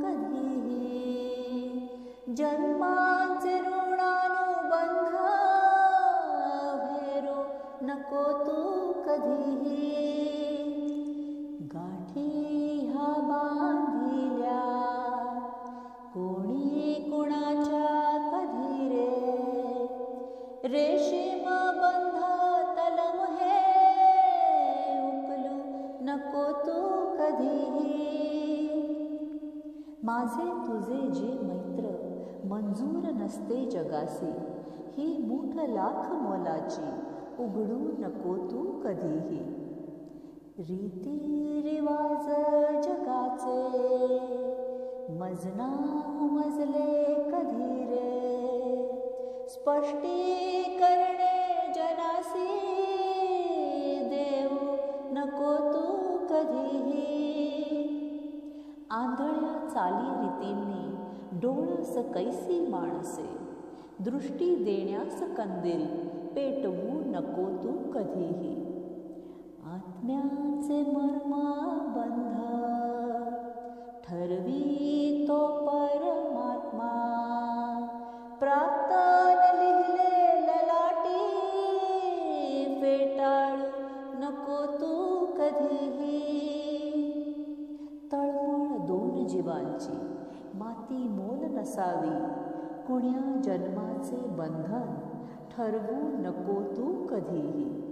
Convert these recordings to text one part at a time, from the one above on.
कधीही जन्माचे ऋणानुबंध भेरो नको तू कधीही गाठी ह्या माझे तुझे जे मैत्र मंजूर नसते जगासी ही मूठ लाख मोलाची उघडू नको तू कधीही. रीती रिवाज जगाचे मजना रे? स्पष्टीकरणे जनासी देऊ नको तू कधीही आंधळ्या चाली रीतींनी डोळस कैसी माणसे. दृष्टी देण्यास कंदील पेटवू नको तू कधीही. आत्म्याचे मर्मा बंध ठरवी जीवांची माती मोल नसावी. कुण्या जन्माचे बंधन ठरवू नको तू कधीही.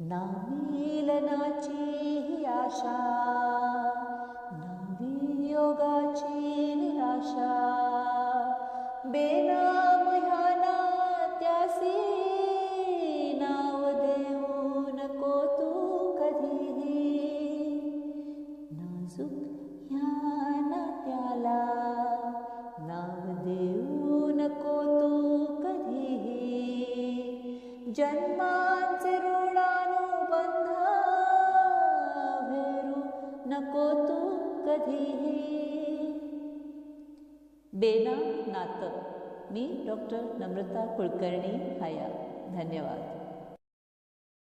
नामिलनाची आशा. योगाची निराशा बेनाम जन्माचे ऋणानुबंध भेरू नको तू कधीही बेना नातं मी डॉक्टर नम्रता कुलकर्णी हाया. धन्यवाद.